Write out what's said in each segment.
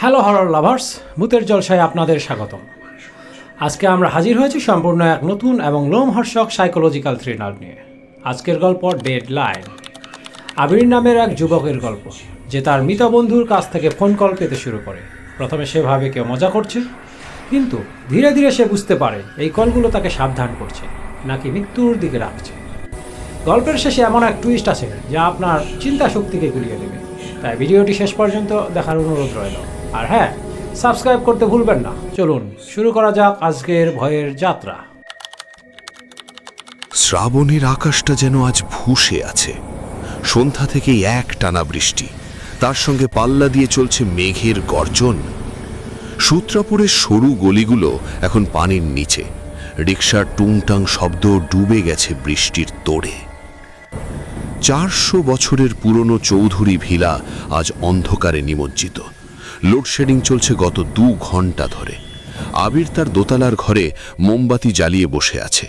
Hello horror lovers ভূতের জলসায় আপনাদের স্বাগতম। আজকে আমরা হাজির হয়েছি সম্পূর্ণ এক নতুন এবং লোমহর্ষক সাইকোলজিক্যাল থ্রিলার নিয়ে। আজকের গল্প ডেড লাইন আবির নামের এক যুবকের গল্প, যে তার মৃত বন্ধুর কাছ থেকে ফোন কল পেতে শুরু করে। প্রথমে সে ভাবে কেউ মজা করছে, কিন্তু ধীরে ধীরে সে বুঝতে পারে এই কলগুলো তাকে সাবধান করছে, নাকি মৃত্যুর দিকে রাখছে। গল্পের শেষে এমন এক টুইস্ট আছে, যা আপনার চিন্তা শক্তিকে গুলিয়ে দেবে। তাই ভিডিওটি শেষ পর্যন্ত দেখার অনুরোধ রইল। আর হ্যাঁ সাবস্ক্রাইব করতে ভুলবেন না। চলুন, শুরু করা যাক আজকের ভয়ের যাত্রা। শ্রাবণের আকাশটা যেন আজ ভুসে আছে। সন্ধ্যা থেকেই এক টানা বৃষ্টি। তার সঙ্গে পাল্লা দিয়ে চলছে মেঘের গর্জন। সূত্রাপুরের সরু গলিগুলো এখন পানির নিচে। রিক্সার টুংটাং শব্দ ডুবে গেছে বৃষ্টির তোড়ে। চারশো বছরের পুরনো চৌধুরী ভিলা আজ অন্ধকারে নিমজ্জিত। লোডশেডিং চলছে গত দু ঘণ্টা ধরে। আবির তার দোতলার ঘরে মোমবাতি জ্বালিয়ে বসে আছে।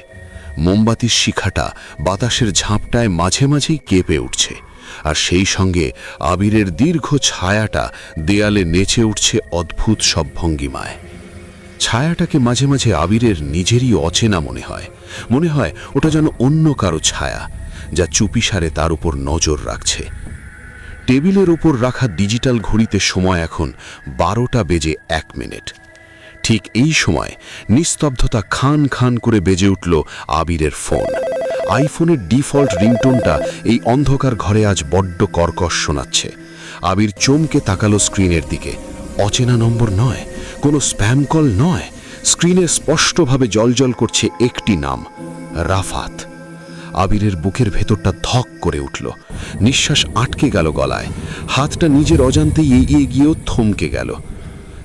মোমবাতির শিখাটা বাতাসের ঝাঁপটায় মাঝে মাঝেই কেঁপে উঠছে। আর সেই সঙ্গে আবিরের দীর্ঘ ছায়াটা দেয়ালে নেচে উঠছে অদ্ভুত সব ভঙ্গিমায় ছায়াটাকে মাঝে মাঝে আবিরের নিজেরই অচেনা মনে হয়। মনে হয় ওটা যেন অন্য কারও ছায়া। যা চুপিসারে তার উপর নজর রাখছে। টেবিলের উপর রাখা ডিজিটাল ঘড়িতে সময় এখন বারোটা বেজে এক মিনিট। ঠিক এই সময় নিস্তব্ধতা খান খান করে বেজে উঠল আবিরের ফোন। আইফোনের ডিফল্ট রিংটোনটা এই অন্ধকার ঘরে আজ বড্ড কর্কশ শোনাচ্ছে। আবির চমকে তাকালো স্ক্রিনের দিকে। অচেনা নম্বর নয়, কোনো স্প্যাম কল নয়। স্ক্রিনে স্পষ্টভাবে জলজল করছে একটি নাম, রাফাত। আবিরের বুকের ভেতরটা ধক করে উঠল। নিঃশ্বাস আটকে গেল গলায়। হাতটা নিজের অজান্তেই এগিয়ে গিয়েও থমকে গেল।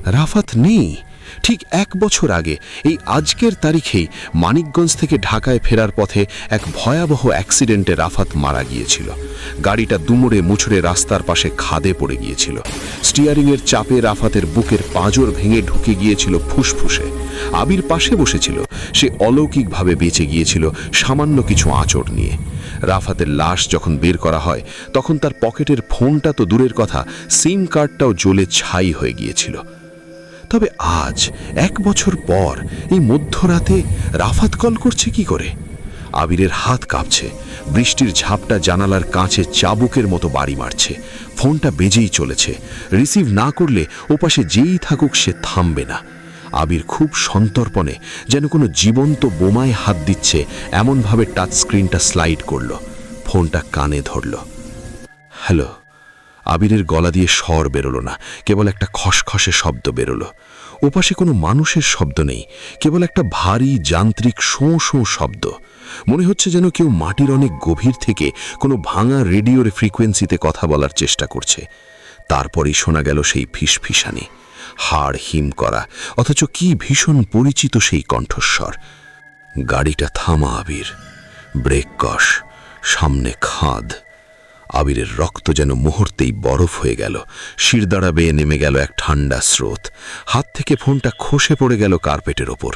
রাফাত নেই। ঠিক এক বছর আগে, এই আজকের তারিখেই মানিকগঞ্জ থেকে ঢাকায় ফেরার পথে এক ভয়াবহ অ্যাক্সিডেন্টে রাফাত মারা গিয়েছিল। গাড়িটা দুমড়ে মুছড়ে রাস্তার পাশে খাদে পড়ে গিয়েছিল। স্টিয়ারিংয়ের চাপে রাফাতের বুকের পাঁজর ভেঙে ঢুকে গিয়েছিল ফুসফুসে। আবির পাশে বসেছিল, সে অলৌকিকভাবে বেঁচে গিয়েছিল সামান্য কিছু আঁচড় নিয়ে। রাফাতের লাশ যখন বের করা হয়, তখন তার পকেটের ফোনটা তো দূরের কথা, সিম কার্ডটাও জ্বলে ছাই হয়ে গিয়েছিল। তবে আজ, এক বছর পর, এই মধ্যরাতে রাফাত কল করছে কি করে? আবিরের হাত কাঁপছে, বৃষ্টির ঝাপটা জানালার কাঁচে চাবুকের মতো বাড়ি মারছে, ফোনটা বেজেই চলেছে, রিসিভ না করলে ওপাশে যেই থাকুক সে থামবে না। আবির খুব সন্তর্পণে যেন কোনো জীবন্ত বোমায় হাত দিচ্ছে, এমনভাবে টাচ স্ক্রিনটা স্লাইড করল, ফোনটা কানে ধরল। হ্যালো, আবিরের গলা দিয়ে স্বর বেরোলো না, কেবল একটা খসখসে শব্দ বেরোলো। ওপাশে কোনো মানুষের শব্দ নেই, কেবল একটা ভারী যান্ত্রিক শোঁ শোঁ শব্দ। মনে হচ্ছে যেন কেউ মাটির অনেক গভীর থেকে কোনো ভাঙা রেডিওর ফ্রিকোয়েন্সিতে কথা বলার চেষ্টা করছে। তারপরেই শোনা গেল সেই ফিসফিসানি, হাড় হিম করা, অথচ কি ভীষণ পরিচিত সেই কণ্ঠস্বর। গাড়িটা থামা আবির, ব্রেক কষ, সামনে খাদ। আবিরের রক্ত যেন মুহূর্তেই বরফ হয়ে গেল। শিরদাঁড়া বেয়ে নেমে গেল এক ঠান্ডা স্রোত। হাত থেকে ফোনটা খসে পড়ে গেল কার্পেটের ওপর।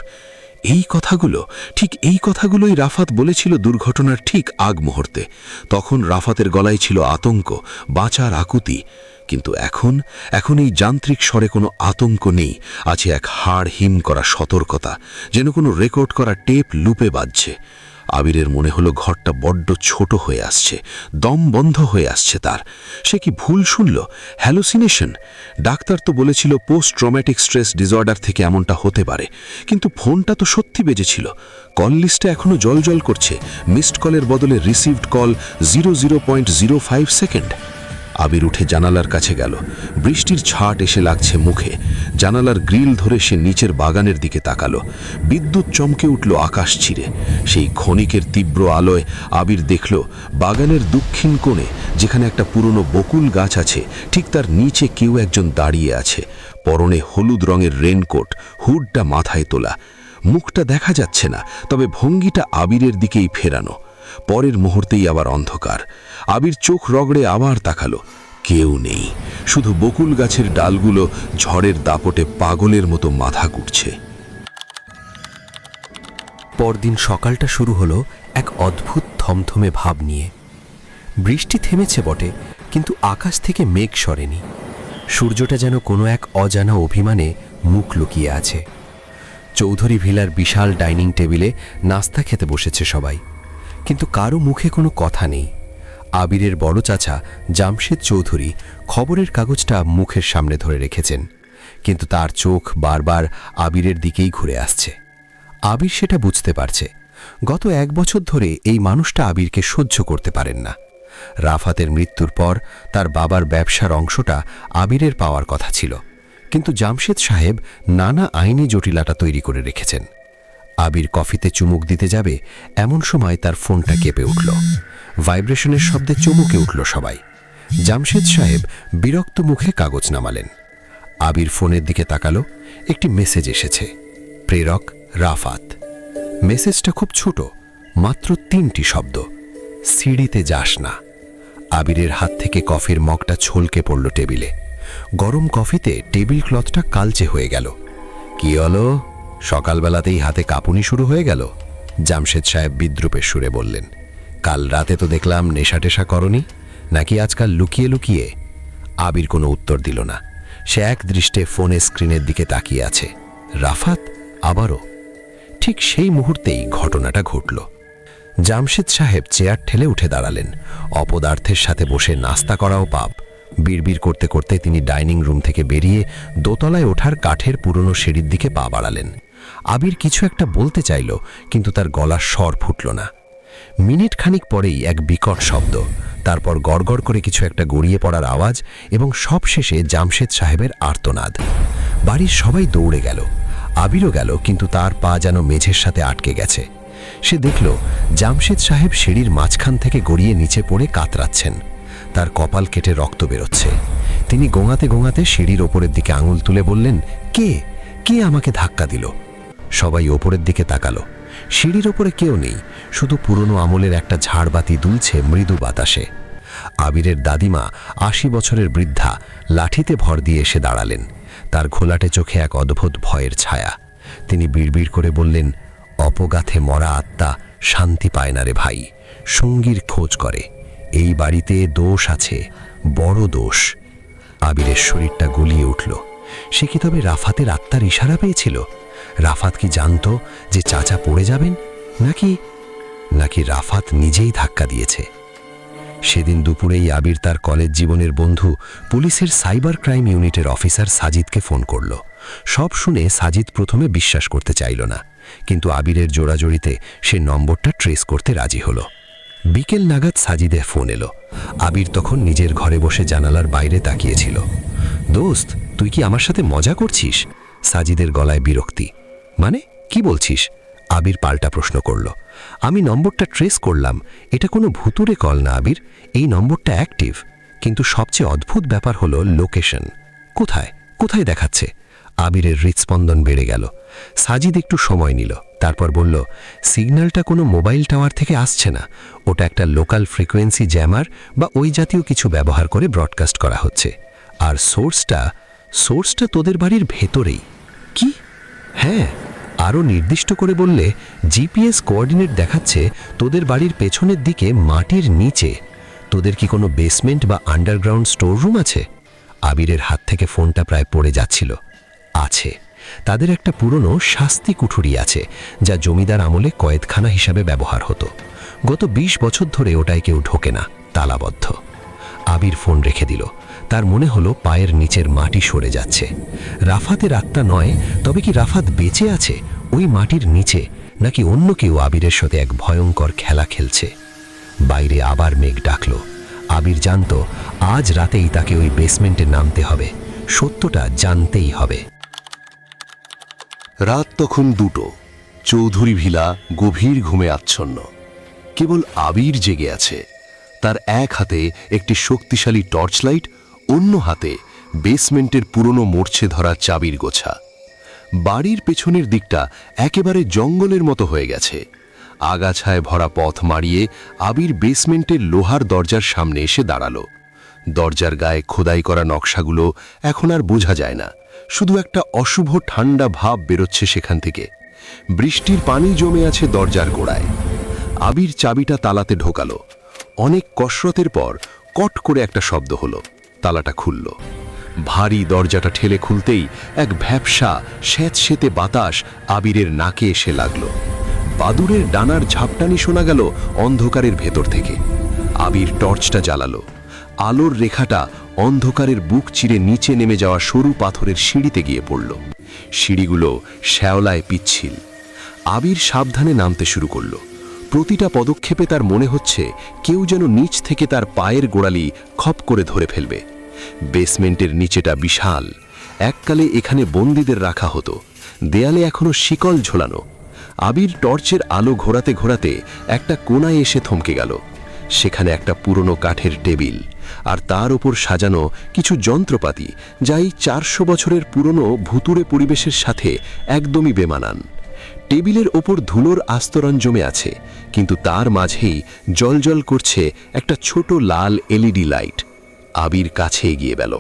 এই কথাগুলো, ঠিক এই কথাগুলোই রাফাত বলেছিল দুর্ঘটনার ঠিক আগ মুহূর্তে। তখন রাফাতের গলায় ছিল আতঙ্ক, বাঁচার আকুতি। কিন্তু এখন এখন এই যান্ত্রিক স্বরে কোনো আতঙ্ক নেই, আছে এক হাড় হিম করা সতর্কতা, যেন কোনো রেকর্ড করা টেপ লুপে বাজছে। আবিরের মনে হলো ঘরটা বড্ড ছোট হয়ে আসছে, দম বন্ধ হয়ে আসছে তার। সে কি ভুল শুনল? হ্যালোসিনেশন ডাক্তার তো বলেছিল পোস্ট ট্রমেটিক স্ট্রেস ডিসঅর্ডার থেকে এমনটা হতে পারে, কিন্তু ফোনটা তো সত্যি বেজেছিল। কল লিস্টে এখনও জল করছে মিসড কলের বদলে received call zero zero point zero five second Abir উঠে জানালার কাছে গেল। বৃষ্টির ছাট এসে লাগছে মুখে। জানালার গ্রিল ধরে সে নিচের বাগানের দিকে তাকালো। বিদ্যুৎ চমকে উঠল আকাশ ছিঁড়ে। সেই ক্ষণিকের তীব্র আলোয় আবির দেখল বাগানের দক্ষিণ কোণে, যেখানে একটা পুরনো বকুল গাছ আছে, ঠিক তার নিচে কেউ একজন দাঁড়িয়ে আছে। পরনে হলুদ রঙের রেনকোট, হুডটা মাথায় তোলা। মুখটা দেখা যাচ্ছে না, তবে ভঙ্গিটা আবিরের দিকেই ফেরানো। পরের মুহূর্তেই আবার অন্ধকার। আবির চোখ রগড়ে আবার তাকালো। কেউ নেই। শুধু বকুল গাছের ডালগুলো ঝড়ের দাপটে পাগলের মতো মাথা কুটছে পরদিন সকালটা শুরু হলো এক অদ্ভুত থমথমে ভাব নিয়ে। বৃষ্টি থেমেছে বটে, কিন্তু আকাশ থেকে মেঘ সরেনি। সূর্যটা যেন কোনো এক অজানা অভিমানে মুখ লুকিয়ে আছে। চৌধুরী ভিলার বিশাল ডাইনিং টেবিলে নাস্তা খেতে বসেছে সবাই। কিন্তু কারও মুখে কোনো কথা নেই। আবিরের বড় চাচা জামশেদ চৌধুরী খবরের কাগজটা মুখের সামনে ধরে রেখেছেন। কিন্তু তার চোখ বারবার আবিরের দিকেই ঘুরে আসছে। আবির সেটা বুঝতে পারছে। গত এক বছর ধরে এই মানুষটা আবিরকে সহ্য করতে পারেন না। রাফাতের মৃত্যুর পর তার বাবার ব্যবসার অংশটা আবিরের পাওয়ার কথা ছিল। কিন্তু জামশেদ সাহেব নানা আইনি জটিলতা তৈরি করে রেখেছেন। আবির কফিতে চুমুক দিতে যাবে, এমন সময় তার ফোনটা কেঁপে উঠল। ভাইব্রেশনের শব্দে চমকে উঠল সবাই। জামশেদ সাহেব বিরক্ত মুখে কাগজ নামালেন। আবির ফোনের দিকে তাকালো, একটি মেসেজ এসেছে। প্রেরক রাফাত। মেসেজটা খুব ছোট, মাত্র তিনটি শব্দ। সিঁড়িতে যাস না। আবিরের হাত থেকে কফির মগটা ছলকে পড়ল টেবিলে। গরম কফিতে টেবিল ক্লথটা কালচে হয়ে গেল। কি হলো? সকালবেলাতেই হাতে কাঁপুনি শুরু হয়ে গেল। জামশেদ সাহেব বিদ্রুপের সুরে বললেন, কাল রাতে তো দেখলাম নেশা টেশা করনি, নাকি আজকাল লুকিয়ে লুকিয়ে? আবির কোনো উত্তর দিল না। সে এক দৃষ্টে ফোনের স্ক্রিনের দিকে তাকিয়ে আছে। রাফাত আবারও। ঠিক সেই মুহূর্তেই ঘটনাটা ঘটল। জামশেদ সাহেব চেয়ার ঠেলে উঠে দাঁড়ালেন। অপদার্থের সাথে বসে নাস্তা করাও পাপ। বিড়বিড় করতে করতে তিনি ডাইনিং রুম থেকে বেরিয়ে দোতলায় ওঠার কাঠের পুরনো সিঁড়ির দিকে পা বাড়ালেন। আবির কিছু একটা বলতে চাইল, কিন্তু তার গলার স্বর ফুটল না। মিনিট খানিক পরেই এক বিকট শব্দ, তারপর গড়গড় করে কিছু একটা গড়িয়ে পড়ার আওয়াজ এবং সব শেষে জামশেদ সাহেবের আর্তনাদ। বাড়ির সবাই দৌড়ে গেল। আবিরও গেল, কিন্তু তার পা যেন মেঝের সাথে আটকে গেছে। সে দেখল, জামশেদ সাহেব সিঁড়ির মাঝখান থেকে গড়িয়ে নিচে পড়ে কাতরাচ্ছেন। তার কপাল কেটে রক্ত বেরোচ্ছে। তিনি গোঙাতে গোঙাতে সিঁড়ির ওপরের দিকে আঙুল তুলে বললেন, কে? কে আমাকে ধাক্কা দিল? সবাই ওপরের দিকে তাকালো। সিঁড়ির ওপরে কেউ নেই, শুধু পুরনো আমলের একটা ঝাড়বাতি দুলছে মৃদু বাতাসে। আবিরের দাদিমা, আশি বছরের বৃদ্ধা, লাঠিতে ভর দিয়ে এসে দাঁড়ালেন। তার ঘোলাটে চোখে এক অদ্ভুত ভয়ের ছায়া। তিনি বিড়বিড় করে বললেন, অপগাথে মরা আত্মা শান্তি পায় না রে ভাই, সঙ্গীর খোঁজ করে। এই বাড়িতে দোষ আছে, বড় দোষ। আবিরের শরীরটা গুলিয়ে উঠল। সে কি তবে রাফাতের আত্মার ইশারা পেয়েছিল? রাফাত কি জানতো যে চাচা পড়ে যাবেন? নাকি নাকি রাফাত নিজেই ধাক্কা দিয়েছে? সেদিন দুপুরেই আবির তার কলেজ জীবনের বন্ধু পুলিশের সাইবার ক্রাইম ইউনিটের অফিসার সাজিদকে ফোন করল। সব শুনে সাজিদ প্রথমে বিশ্বাস করতে চাইল না, কিন্তু আবিরের জোড়াজড়িতে সে নম্বরটা ট্রেস করতে রাজি হলো। বিকেল নাগাদ সাজিদে ফোন এলো। আবির তখন নিজের ঘরে বসে জানালার বাইরে তাকিয়েছিল। দোস্ত, তুই কি আমার সাথে মজা করছিস? সাজিদের গলায় বিরক্তি। মানে কি বলছিস? আবির পাল্টা প্রশ্ন করল। আমি নম্বরটা ট্রেস করলাম। এটা কোনো ভুতুরে কল না, আবির। এই নম্বরটা অ্যাক্টিভ। কিন্তু সবচেয়ে অদ্ভুত ব্যাপার হলো লোকেশন। কোথায়? কোথায় দেখাচ্ছে? আবিরের হৃৎস্পন্দন বেড়ে গেল। সাজিদ একটু সময় নিল। তারপর বলল, সিগন্যালটা কোনো মোবাইল টাওয়ার থেকে আসছে না। ওটা একটা লোকাল ফ্রিকোয়েন্সি জ্যামার বা ওই জাতীয় কিছু ব্যবহার করে ব্রডকাস্ট করা হচ্ছে। আর সোর্সটা সোর্সটা তোদের বাড়ির ভেতরেই। কি? হ্যাঁ আরও নির্দিষ্ট করে বললে জিপিএস কোঅর্ডিনেট দেখাচ্ছে তোদের বাড়ির পেছনের দিকে মাটির নিচে। তোদের কি কোনো বেসমেন্ট বা আন্ডারগ্রাউন্ড স্টোর রুম আছে? আবিরের হাত থেকে ফোনটা প্রায় পড়ে যাচ্ছিল। আছে। তাদের একটা পুরনো শাস্তি কুঠুরি আছে, যা জমিদার আমলে কয়েদখানা হিসাবে ব্যবহার হতো। গত ২০ বছর ধরে ওটায় কেউ ঢোকে না, তালাবদ্ধ। আবির ফোন রেখে দিল। তার মনে হলো পায়ের নিচের মাটি সরে যাচ্ছে। রাফাতের আত্মা নয়, তবে কি রাফাত বেঁচে আছে? ওই মাটির নিচে? নাকি অন্য কেউ আবিরের সাথে এক ভয়ঙ্কর খেলা খেলছে? বাইরে আবার মেঘ ডাকল। আবির জানত, আজ রাতেই তাকে ওই বেসমেন্টে নামতে হবে। সত্যটা জানতেই হবে। রাত তখন দুটো। চৌধুরী ভিলা গভীর ঘুমে আচ্ছন্ন। কেবল আবির জেগে আছে। তার এক হাতে একটি শক্তিশালী টর্চ লাইট অন্য হাতে বেসমেন্টের পুরনো মরছে ধরা চাবির গোছা। বাড়ির পেছনের দিকটা একেবারে জঙ্গলের মতো হয়ে গেছে। আগাছায় ভরা পথ মারিয়ে আবির বেসমেন্টের লোহার দরজার সামনে এসে দাঁড়াল। দরজার গায়ে খোদাই করা নকশাগুলো এখন আর বোঝা যায় না। শুধু একটা অশুভ ঠান্ডা ভাব বেরোচ্ছে সেখান থেকে। বৃষ্টির পানি জমে আছে দরজার গোড়ায়। আবির চাবিটা তালাতে ঢোকালো। অনেক কসরতের পর কট করে একটা শব্দ হলো। তালাটা খুলল। ভারী দরজাটা ঠেলে খুলতেই এক ভ্যাপসা স্যাঁতসেতে বাতাস আবিরের নাকে এসে লাগল। বাদুরের ডানার ঝাপটানি শোনা গেল অন্ধকারের ভেতর থেকে। আবির টর্চটা জ্বালালো। আলোর রেখাটা অন্ধকারের বুক চিরে নিচে নেমে যাওয়া সরু পাথরের সিঁড়িতে গিয়ে পড়ল। সিঁড়িগুলো শ্যাওলায় পিচ্ছিল। আবির সাবধানে নামতে শুরু করল। প্রতিটা পদক্ষেপে তার মনে হচ্ছে কেউ যেন নিচ থেকে তার পায়ের গোড়ালি খপ করে ধরে ফেলবে। বেসমেন্টের নিচেটা বিশাল। এককালে এখানে বন্দীদের রাখা হতো। দেয়ালে এখনও শিকল ঝোলানো। আবির টর্চের আলো ঘোরাতে ঘোরাতে একটা কোনায় এসে থমকে গেল। সেখানে একটা পুরনো কাঠের টেবিল আর তার ওপর সাজানো কিছু যন্ত্রপাতি যা এই চারশো বছরের পুরনো ভুতুরে পরিবেশের সাথে একদমই বেমানান। টেবিলের ওপর ধুলোর আস্তরণ জমে আছে, কিন্তু তার মাঝেই জলজল করছে একটা ছোট লাল এলইডি লাইট। আবির কাছে এগিয়ে গেল।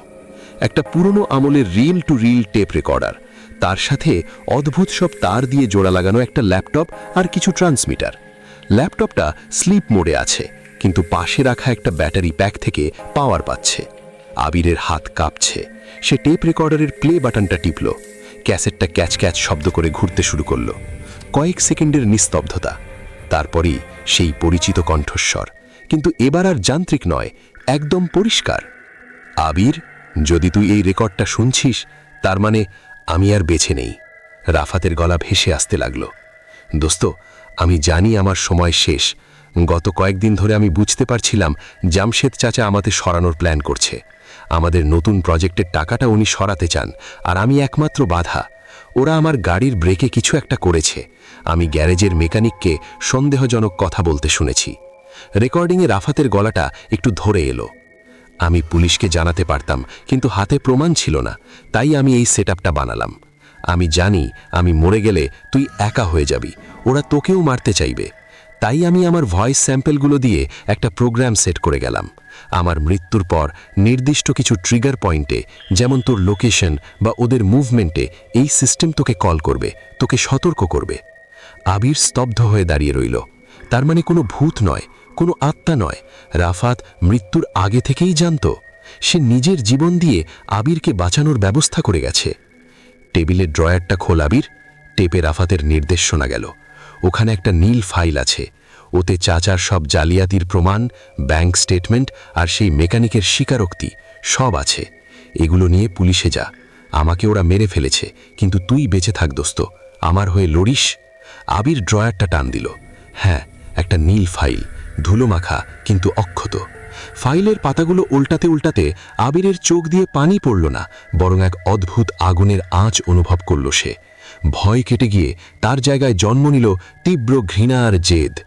একটা পুরনো আমলের reel to reel tape recorder. তার সাথে অদ্ভুত সব তার দিয়ে জোড়া লাগানো একটা ল্যাপটপ আর কিছু ট্রান্সমিটার। ল্যাপটপটা স্লিপ মোডে আছে, কিন্তু পাশে রাখা একটা ব্যাটারি প্যাক থেকে পাওয়ার পাচ্ছে। আবিরের হাত কাঁপছে। সে টেপ রেকর্ডারের প্লে বাটনটা টিপল। ক্যাসেটটা ক্যাচ ক্যাচ শব্দ করে ঘুরতে শুরু করল। কয়েক সেকেন্ডের নিস্তব্ধতা, তারপরই সেই পরিচিত কণ্ঠস্বর। কিন্তু এবার আর যান্ত্রিক নয়, একদম পরিষ্কার। আবির, যদি তুই এই রেকর্ডটা শুনছিস, তার মানে আমি আর বেছে নেই। রাফাতের গলা ভেসে আসতে লাগল। দোস্ত, আমি জানি আমার সময় শেষ। গত কয়েকদিন ধরে আমি বুঝতে পারছিলাম জামশেদ চাচা আমাদের সরানোর প্ল্যান করছে। আমাদের নতুন প্রজেক্টের টাকাটা উনি সরাতে চান, আর আমি একমাত্র বাধা। ওরা আমার গাড়ির ব্রেকে কিছু একটা করেছে। আমি গ্যারেজের মেকানিককে সন্দেহজনক কথা বলতে শুনেছি। রেকর্ডিংয়ে রাফাতের গলাটা একটু ধরে এলো। আমি পুলিশকে জানাতে পারতাম, কিন্তু হাতে প্রমাণ ছিল না, তাই আমি এই সেটআপটা বানালাম। আমি জানি, আমি মরে গেলে তুই একা হয়ে যাবি, ওরা তোকেও মারতে চাইবে। তাই আমি আমার ভয়েস স্যাম্পেলগুলো দিয়ে একটা প্রোগ্রাম সেট করে গেলাম। আমার মৃত্যুর পর নির্দিষ্ট কিছু ট্রিগার পয়েন্টে, যেমন তোর লোকেশন বা ওদের মুভমেন্টে, এই সিস্টেম তোকে কল করবে, তোকে সতর্ক করবে। আবির স্তব্ধ হয়ে দাঁড়িয়ে রইল। তার মানে কোনো ভূত নয়, কোনো আত্মা নয়। রাফাত মৃত্যুর আগে থেকেই জানত, সে নিজের জীবন দিয়ে আবিরকে বাঁচানোর ব্যবস্থা করে গেছে। টেবিলের ড্রয়ারটা খোল আবির, টেপে রাফাতের নির্দেশ শোনা গেল। ওখানে একটা নীল ফাইল আছে। ওতে চাচার সব জালিয়াতির প্রমাণ, ব্যাংক স্টেটমেন্ট আর সেই মেকানিকের স্বীকারোক্তি সব আছে। এগুলো নিয়ে পুলিশে যা। আমাকে ওরা মেরে ফেলেছে, কিন্তু তুই বেঁচে থাক দোস্ত। আমার হয়ে লড়িস আবির ড্রয়ারটা টান দিল। হ্যাঁ একটা নীল ফাইল ধুলো মাখা কিন্তু অক্ষত। ফাইলের পাতাগুলো উল্টাতে উল্টাতে আবিরের চোখ দিয়ে পানি পড়ল না, বরং এক অদ্ভুত আগুনের আঁচ অনুভব করল সে। ভয় কেটে গিয়ে তার জায়গায় জন্ম নিল তীব্র ঘৃণা আর জেদ।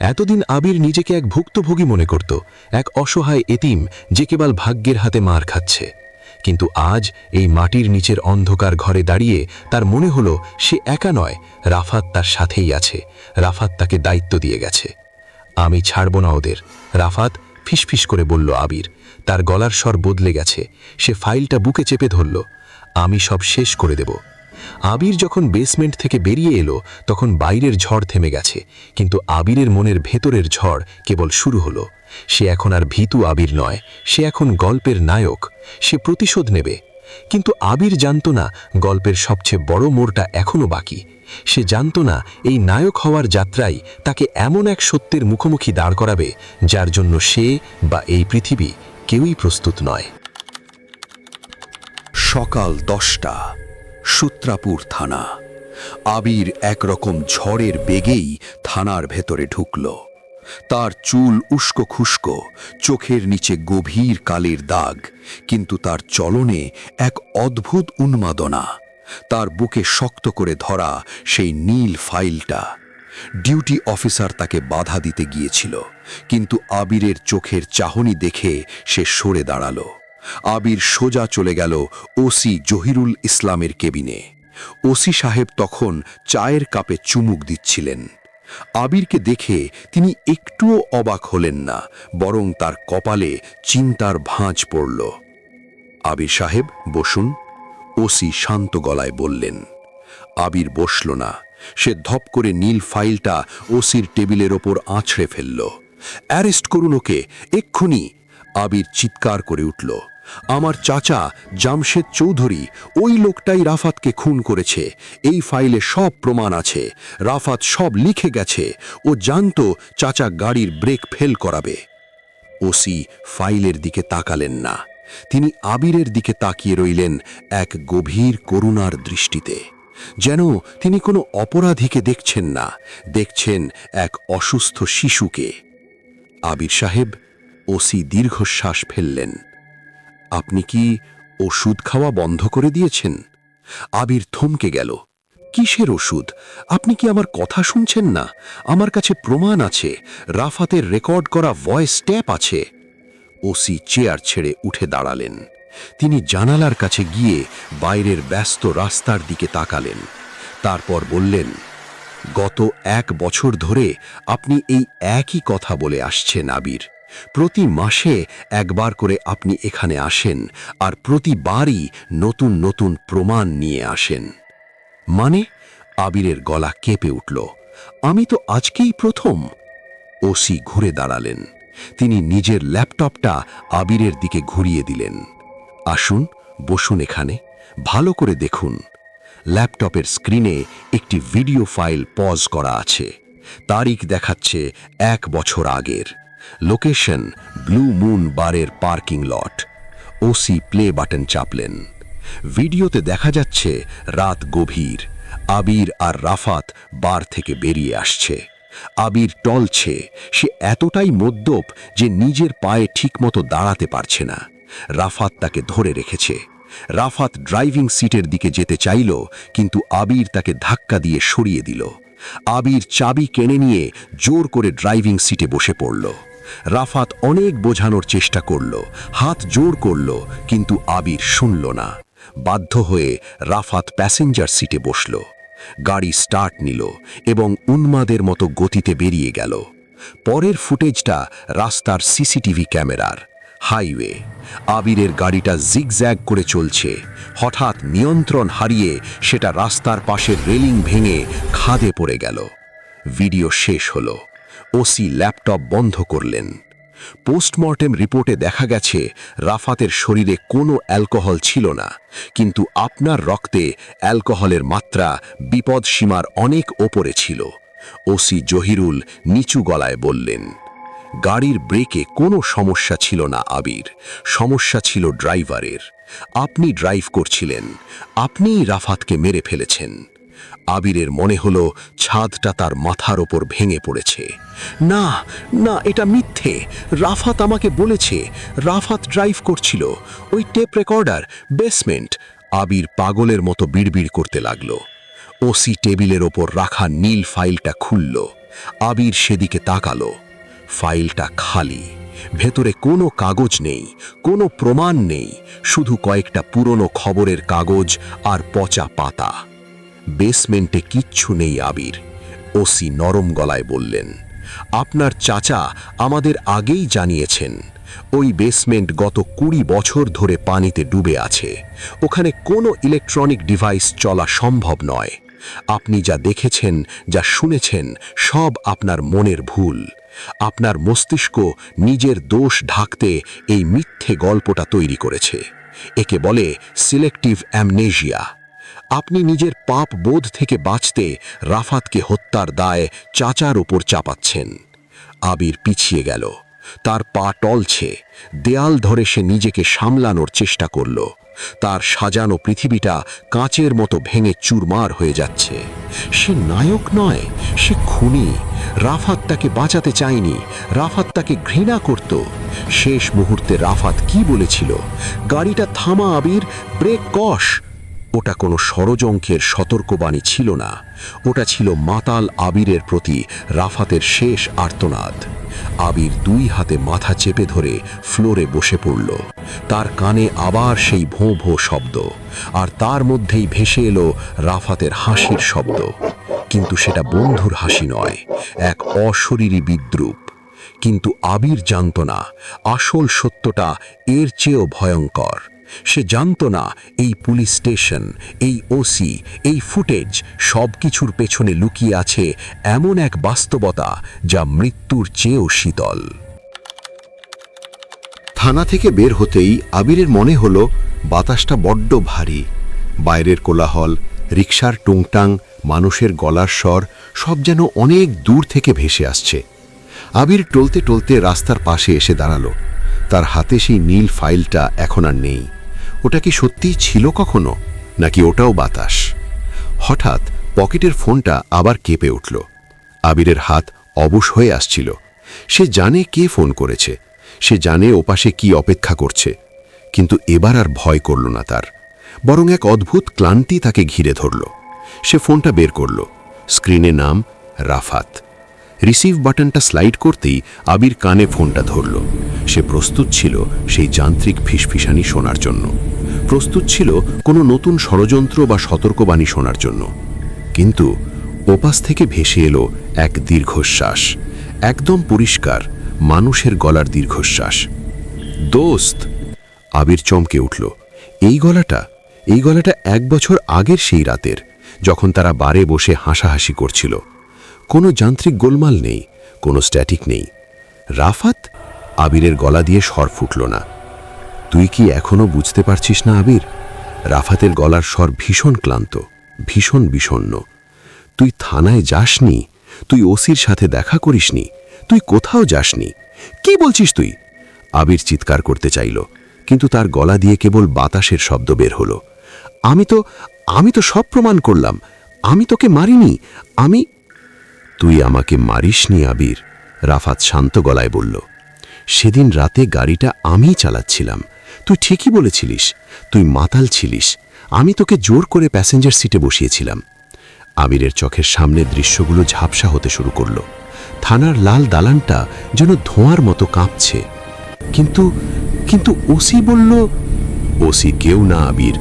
এতদিন আবির নিজেকে এক ভুক্তভোগী মনে করত, এক অসহায় এতিম যে কেবল ভাগ্যের হাতে মার খাচ্ছে। কিন্তু আজ এই মাটির নিচের অন্ধকার ঘরে দাঁড়িয়ে তার মনে হলো সে একা নয়, রাফাত তার সাথেই আছে। রাফাত তাকে দায়িত্ব দিয়ে গেছে। আমি ছাড়ব না ওদের। রাফাত ফিসফিস করে বলল, আবির, তার গলার স্বর বদলে গেছে। সে ফাইলটা বুকে চেপে ধরল। আমি সব শেষ করে দেব। আবির যখন বেসমেন্ট থেকে বেরিয়ে এলো, তখন বাইরের ঝড় থেমে গেছে। কিন্তু আবিরের মনের ভেতরের ঝড় কেবল শুরু হলো। সে এখন আর ভীতু আবির নয়, সে এখন গল্পের নায়ক, সে প্রতিশোধ নেবে। কিন্তু আবির জানত না গল্পের সবচেয়ে বড় মোড়টা এখনও বাকি। সে জানত না এই নায়ক হওয়ার যাত্রায় তাকে এমন এক সত্যের মুখোমুখি দাঁড় করাবে, যার জন্য সে বা এই পৃথিবী কেউই প্রস্তুত নয়। সকাল দশটা, সূত্রাপুর থানা। আবির একরকম ঝড়ের বেগেই থানার ভেতরে ঢুকল। তার চুল উস্কো খুস্কো, চোখের নিচে গভীর কালের দাগ, কিন্তু তার চলনে এক অদ্ভুত উন্মাদনা। তার বুকে শক্ত করে ধরা সেই নীল ফাইলটা। ডিউটি অফিসার তাকে বাধা দিতে গিয়েছিল, কিন্তু আবিরের চোখের চাহনি দেখে সে সরে দাঁড়াল। আবির সোজা চলে গেল ওসি জহিরুল ইসলামের কেবিনে। ওসি সাহেব তখন চায়ের কাপে চুমুক দিচ্ছিলেন। আবিরকে দেখে তিনি একটুও অবাক হলেন না, বরং তার কপালে চিন্তার ভাঁজ পড়ল। আবির সাহেব বসুন, ওসি শান্ত গলায় বললেন, আবির বসল না, সে ধপ করে নীল ফাইলটা ওসির টেবিলের ওপর আছড়ে ফেলল। অ্যারেস্ট করুন ওকে, এক্ষুনি, আবির চিৎকার করে উঠল। আমার চাচা জামশেদ চৌধুরী ওই লোকটাই রাফাতকে খুন করেছে। এই ফাইলে সব প্রমাণ আছে। রাফাত সব লিখে গেছে। ও জানতো চাচা গাড়ির ব্রেক ফেল করাবে। ওসি ফাইলের দিকে তাকালেন না। তিনি আবিরের দিকে তাকিয়ে রইলেন এক গভীর করুণার দৃষ্টিতে। যেন তিনি কোনো অপরাধীকে দেখছেন না। দেখছেন এক অসুস্থ শিশুকে। আবির সাহেব ওসি দীর্ঘশ্বাস ফেললেন। আপনি কি ওষুধ খাওয়া বন্ধ করে দিয়েছেন? আবির থমকে গেল। কিসের ওষুধ? আপনি কি আমার কথা শুনছেন না? আমার কাছে প্রমাণ আছে। রাফাতের রেকর্ড করা ভয়েস ট্যাপ আছে। ওসি চেয়ার ছেড়ে উঠে দাঁড়ালেন। তিনি জানালার কাছে গিয়ে বাইরের ব্যস্ত রাস্তার দিকে তাকালেন। তারপর বললেন, গত এক বছর ধরে আপনি এই একই কথা বলে আসছেন, আবির। প্রতি মাসে একবার করে আপনি এখানে আসেন আর প্রতিবারই নতুন নতুন প্রমাণ নিয়ে আসেন। মানে আবিরের গলা কেঁপে উঠল। আমি তো আজকেই প্রথম। ওসি ঘুরে দাঁড়ালেন। তিনি নিজের ল্যাপটপটা আবিরের দিকে ঘুরিয়ে দিলেন। আসুন, বসুন এখানে। ভালো করে দেখুন। ল্যাপটপের স্ক্রিনে একটি ভিডিও ফাইল পজ করা আছে। তারিখ দেখাচ্ছে এক বছর আগের। লোকেশন ব্লু মুন বারের parking lot OC play button চাপলেন ভিডিওতে দেখা যাচ্ছে রাত গভীর। আবির আর রাফাত বার থেকে বেরিয়ে আসছে। আবির টলছে। সে এতটাই মদ্যপ যে নিজের পায়ে ঠিকমতো দাঁড়াতে পারছে না। রাফাত তাকে ধরে রেখেছে। রাফাত ড্রাইভিং সিটের দিকে যেতে চাইল, কিন্তু আবির তাকে ধাক্কা দিয়ে সরিয়ে দিল। আবির চাবি কেড়ে নিয়ে জোর করে ড্রাইভিং সিটে বসে পড়ল। রাফাত অনেক বোঝানোর চেষ্টা করল, হাত জোর করল, কিন্তু আবির শুনল না। বাধ্য হয়ে রাফাত প্যাসেঞ্জার সিটে বসল। গাড়ি স্টার্ট নিল এবং উন্মাদের মতো গতিতে বেরিয়ে গেল। পরের ফুটেজটা রাস্তার সিসিটিভি ক্যামেরার, হাইওয়ে। আবিরের গাড়িটা জিগজ্যাগ করে চলছে। হঠাৎ নিয়ন্ত্রণ হারিয়ে সেটা রাস্তার পাশের রেলিং ভেঙে খাদে পড়ে গেল। ভিডিও শেষ হলো। ওসি ল্যাপটপ বন্ধ করলেন। পোস্টমর্টেম রিপোর্টে দেখা গেছে, রাফাতের শরীরে কোনো অ্যালকোহল ছিল না। কিন্তু আপনার রক্তে অ্যালকোহলের মাত্রা বিপদ সীমার অনেক ওপরে ছিল। ওসি জহিরুল নিচু গলায় বললেন, গাড়ির ব্রেকে কোনো সমস্যা ছিল না, আবির। সমস্যা ছিল ড্রাইভারের। আপনি ড্রাইভ করছিলেন। আপনিই রাফাতকে মেরে ফেলেছেন। আবিরের মনে হলো ছাদটা তার মাথার ওপর ভেঙে পড়েছে। না না, এটা মিথ্যে। রাফাত আমাকে বলেছে। রাফাত ড্রাইভ করছিল। ওই টেপ রেকর্ডার, বেসমেন্ট। আবির পাগলের মতো বিড়বিড় করতে লাগল। ওসি টেবিলের ওপর রাখা নীল ফাইলটা খুলল। আবির সেদিকে তাকালো। ফাইলটা খালি। ভেতরে কোনো কাগজ নেই, কোনো প্রমাণ নেই। শুধু কয়েকটা পুরনো খবরের কাগজ আর পচা পাতা। বেসমেন্টে কিচ্ছু নেই আবির। ওসি নরম গলায় বললেন, আপনার চাচা আমাদের আগেই জানিয়েছেন, ওই বেসমেন্ট গত কুড়ি বছর ধরে পানিতে ডুবে আছে। ওখানে কোনো ইলেকট্রনিক ডিভাইস চলা সম্ভব নয়। আপনি যা দেখেছেন, যা শুনেছেন, সব আপনার মনের ভুল। আপনার মস্তিষ্ক নিজের দোষ ঢাকতে এই মিথ্যে গল্পটা তৈরি করেছে। একে বলে সিলেক্টিভ অ্যামনেজিয়া আপনি নিজের পাপ বোধ থেকে বাঁচতে রাফাতকে হত্যার দায় চাচার ওপর চাপাচ্ছেন। আবির পিছিয়ে গেল। তার পা টলছে। দেয়াল ধরে সে নিজেকে সামলানোর চেষ্টা করল। তার সাজানো পৃথিবীটা কাঁচের মতো ভেঙে চুরমার হয়ে যাচ্ছে। সে নায়ক নয়, সে খুনি। রাফাত তাকে বাঁচাতে চায়নি। রাফাত তাকে ঘৃণা করত। শেষ মুহূর্তে রাফাত কি বলেছিল? গাড়িটা থামা, আবির। ব্রেক কষ। ওটা কোনো ষড়যন্ত্রের সতর্কবাণী ছিল না। ওটা ছিল মাতাল আবিরের প্রতি রাফাতের শেষ আর্তনাদ। আবির দুই হাতে মাথা চেপে ধরে ফ্লোরে বসে পড়ল। তার কানে আবার সেই ভোঁ ভোঁ শব্দ, আর তার মধ্যেই ভেসে এলো রাফাতের হাসির শব্দ। কিন্তু সেটা বন্ধুর হাসি নয়, এক অশরীরী বিদ্রুপ। কিন্তু আবির জানত না, আসল সত্যটা এর চেয়েও ভয়ঙ্কর। সে জানত না এই পুলিশ স্টেশন, এই ওসি এই ফুটেজ সব কিছুর পেছনে লুকিয়ে আছে এমন এক বাস্তবতা যা মৃত্যুর চেয়েও শীতল। থানা থেকে বের হতেই আবিরের মনে হলো, বাতাসটা বড্ড ভারী। বাইরের কোলাহল, রিকশার টুংটাং, মানুষের গলার স্বর, সব যেন অনেক দূর থেকে ভেসে আসছে। আবির টলতে টলতে রাস্তার পাশে এসে দাঁড়াল। তার হাতে সেই নীল ফাইলটা এখন আর নেই। ওটা কি সত্যিই ছিল কখনো, নাকি ওটাও বাতাস? হঠাৎ পকেটের ফোনটা আবার কেঁপে উঠল। আবিরের হাত অবশ হয়ে আসছিল। সে জানে কে ফোন করেছে, সে জানে ওপাশে কি অপেক্ষা করছে, কিন্তু এবার আর ভয় করল না তার। বরং এক অদ্ভুত ক্লান্তি তাকে ঘিরে ধরল। সে ফোনটা বের করল। স্ক্রিনে নাম রাফাত। রিসিভ বাটনটা স্লাইড করতেই আবির কানে ফোনটা ধরল। সে প্রস্তুত ছিল সেই যান্ত্রিক ফিসফিসানি শোনার জন্য। প্রস্তুত ছিল কোনো নতুন ষড়যন্ত্র বা সতর্কবাণী শোনার জন্য। কিন্তু ওপাশ থেকে ভেসে এলো এক দীর্ঘশ্বাস। একদম পরিষ্কার, মানুষের গলার দীর্ঘশ্বাস। দোস্ত! আবির চমকে উঠল। এই গলাটা এই গলাটা এক বছর আগের সেই রাতের, যখন তারা বারে বসে হাসাহাসি করছিল। কোনো যান্ত্রিক গোলমাল নেই, কোনো স্ট্যাটিক নেই। রাফাত আবিরের গলা দিয়ে স্বর ফুটল না। তুই কি এখনও বুঝতে পারছিস না আবির? রাফাতের গলার স্বর ভীষণ ক্লান্ত, ভীষণ বিষণ্ণ। তুই থানায় যাসনি? তুই ওসির সাথে দেখা করিসনি? তুই কোথাও যাসনি? কি বলছিস তুই? আবির চিৎকার করতে চাইল, কিন্তু তার গলা দিয়ে কেবল বাতাসের শব্দ বের হলো। আমি তো আমি তো সব প্রমাণ করলাম। আমি তোকে মারিনি। আমি তুই আমাকে মারিসনি আবির? রাফাত শান্ত গলায় বলল, সেদিন রাতে গাড়িটা আমিই চালাচ্ছিলাম। তুই ঠিকই বলেছিলিস, তুই মাতাল ছিলিস। আমি তোকে জোর করে প্যাসেঞ্জার সিটে বসিয়েছিলাম। আবিরের চোখের সামনে দৃশ্যগুলো ঝাপসা হতে শুরু করল। থানার লাল দালানটা যেন ধোঁয়ার মতো কাঁপছে। কিন্তু কিন্তু ওসি বলল, ওসি কেউ না আবির।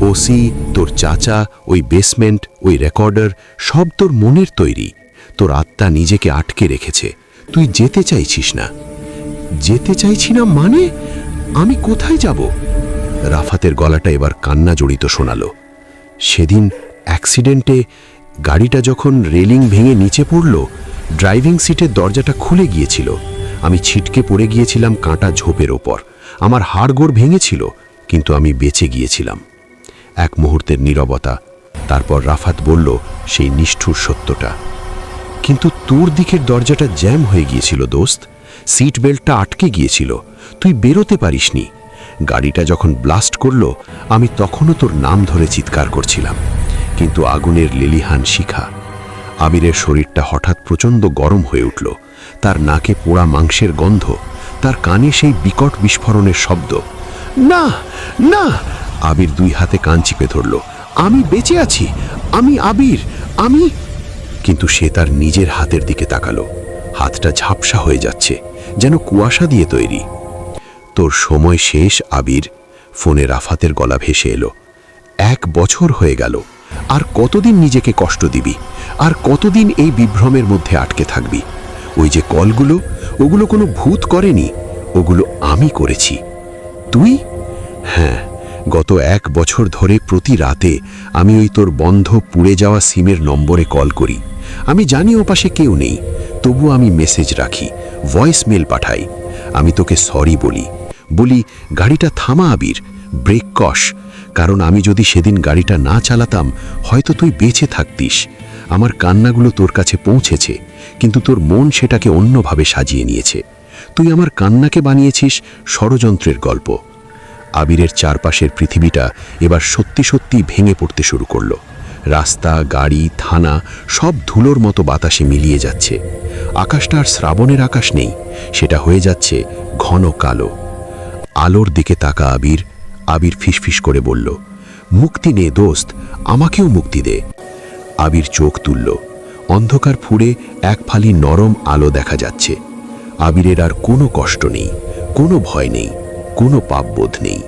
ওসি, তোর চাচা, ওই বেসমেন্ট ওই রেকর্ডার সব তোর মনের তৈরি। তোর আত্মা নিজেকে আটকে রেখেছে। তুই যেতে চাইছিস না। যেতে চাইছি না মানে? আমি কোথায় যাব? রাফাতের গলাটা এবার কান্না জড়িত শোনালো। সেদিন অ্যাক্সিডেন্টে গাড়িটা যখন রেলিং ভেঙে নিচে পড়ল ড্রাইভিং সিটের দরজাটা খুলে গিয়েছিল। আমি ছিটকে পড়ে গিয়েছিলাম কাঁটা ঝোপের ওপর। আমার হাড়গোড় ভেঙেছিল, কিন্তু আমি বেঁচে গিয়েছিলাম। এক মুহূর্তের নীরবতা, তারপর রাফাত বলল, সেই নিষ্ঠুর সত্যটা। কিন্তু তোর দিকের দরজাটা জ্যাম হয়ে গিয়েছিল, দোস্ত। সিট বেল্টটা আটকে গিয়েছিল। তুই বেরোতে পারিসনি। গাড়িটা যখন ব্লাস্ট করল, আমি তখনও তোর নাম ধরে চিৎকার করছিলাম। কিন্তু আগুনের লেলিহান শিখা আবিরের শরীরটা হঠাৎ প্রচণ্ড গরম হয়ে উঠল। তার নাকে পোড়া মাংসের গন্ধ, তার কানে সেই বিকট বিস্ফোরণের শব্দ। না না! আবির দুই হাতে কান চিপে ধরল। আমি বেঁচে আছি! আমি আবির! আমি কিন্তু সে তার নিজের হাতের দিকে তাকালো। হাতটা ঝাপসা হয়ে যাচ্ছে, যেন কুয়াশা দিয়ে তৈরি। তোর সময় শেষ, আবির। ফোনে রাফাতের গলা ভেসে এলো। এক বছর হয়ে গেল। আর কতদিন নিজেকে কষ্ট দিবি? আর কতদিন এই বিভ্রমের মধ্যে আটকে থাকবি? ওই যে কলগুলো, ওগুলো কোনো ভূত করেনি। ওগুলো আমি করেছি। তুই? হ্যাঁ গত এক বছর ধরে প্রতি রাতে আমি ওই তোর বন্ধ পুড়ে যাওয়া সিমের নম্বরে কল করি। আমি জানি ও পাশে কেউ নেই, তবু আমি মেসেজ রাখি, ভয়েস মেল পাঠাই। আমি তোকে সরি বলি। বলি, গাড়িটা থামা আবির, ব্রেক কষ কারণ আমি যদি সেদিন গাড়িটা না চালাতাম, হয়তো তুই বেঁচে থাকতিস। আমার কান্নাগুলো তোর কাছে পৌঁছেছে, কিন্তু তোর মন সেটাকে অন্যভাবে সাজিয়ে নিয়েছে। তুই আমার কান্নাকে বানিয়েছিস ষড়যন্ত্রের গল্প। আবিরের চারপাশের পৃথিবীটা এবার সত্যি সত্যি ভেঙে পড়তে শুরু করল। রাস্তা, গাড়ি, থানা, সব ধুলোর মতো বাতাসে মিলিয়ে যাচ্ছে। আকাশটা আর শ্রাবণের আকাশ নেই, সেটা হয়ে যাচ্ছে ঘন কালো। আলোর দিকে তাকা আবির আবির ফিসফিস করে বলল, মুক্তি নে দোস্ত, আমাকেও মুক্তি দে। আবির চোখ তুলল, অন্ধকার ফুড়ে এক ফালি নরম আলো দেখা যাচ্ছে। আবিরের আর কোনো কষ্ট নেই, কোনো ভয় নেই। কোনো পাপবোধ নেই।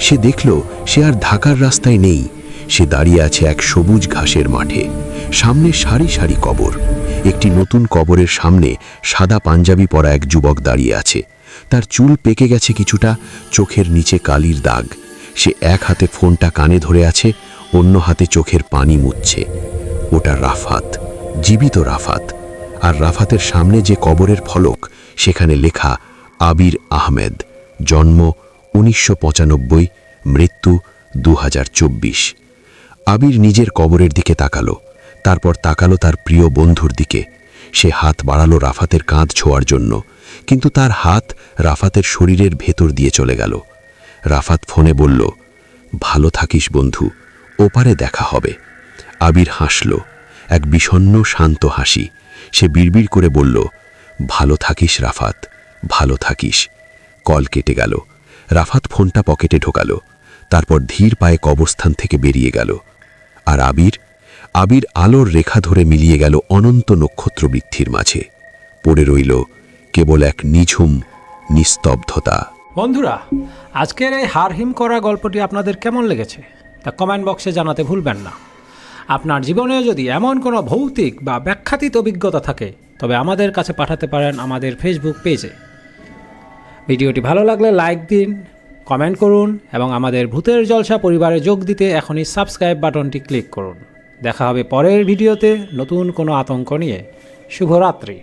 সে দেখল সে আর ঢাকার রাস্তায় নেই। সে দাঁড়িয়ে আছে এক সবুজ ঘাসের মাঠে। সামনে সারি সারি কবর। একটি নতুন কবরের সামনে সাদা পাঞ্জাবি পরা এক যুবক দাঁড়িয়ে আছে। তার চুল পেকে গেছে কিছুটা, চোখের নিচে কালির দাগ। সে এক হাতে ফোনটা কানে ধরে আছে, অন্য হাতে চোখের পানি মুছছে। ওটা রাফাত, জীবিত রাফাত। আর রাফাতের সামনে যে কবরের ফলক, সেখানে লেখা, আবির আহমেদ। জন্ম উনিশশো পঁচানব্বই, মৃত্যু দু হাজার চব্বিশ। আবির নিজের কবরের দিকে তাকালো, তারপর তাকালো তার প্রিয় বন্ধুর দিকে। সে হাত বাড়ালো রাফাতের কাঁধ ছোঁয়ার জন্য, কিন্তু তার হাত রাফাতের শরীরের ভেতর দিয়ে চলে গেল। রাফাত ফোনে বলল, ভালো থাকিস বন্ধু, ওপারে দেখা হবে। আবির হাসল, এক বিষণ্ণ শান্ত হাসি। সে বিড়বিড় করে বলল, ভালো থাকিস রাফাত, ভালো থাকিস। কল কেটে গেল। রাফাত ফোনটা পকেটে ঢোকাল। তারপর ধীর পায়ে কবরস্থান থেকে বেরিয়ে গেল। আর আবির আবির আলোর রেখা ধরে মিলিয়ে গেল অনন্ত নক্ষত্রবৃদ্ধির মাঝে। পড়ে রইল কেবল এক নিঝুম নিস্তব্ধতা। বন্ধুরা, আজকের এই হারহিম করা গল্পটি আপনাদের কেমন লেগেছে? তা কমেন্ট বক্সে জানাতে ভুলবেন না। আপনার জীবনে যদি এমন কোনো ভৌতিক বা ব্যাখ্যাতীত অভিজ্ঞতা থাকে, তবে আমাদের কাছে পাঠাতে পারেন আমাদের ফেসবুক পেজে। ভিডিওটি ভালো লাগলে লাইক দিন, কমেন্ট করুন এবং আমাদের ভূতের জলসা পরিবারে যোগ দিতে এখনই সাবস্ক্রাইব বাটনটি ক্লিক করুন। দেখা হবে পরের ভিডিওতে নতুন কোনো আতঙ্ক নিয়ে। শুভরাত্রি।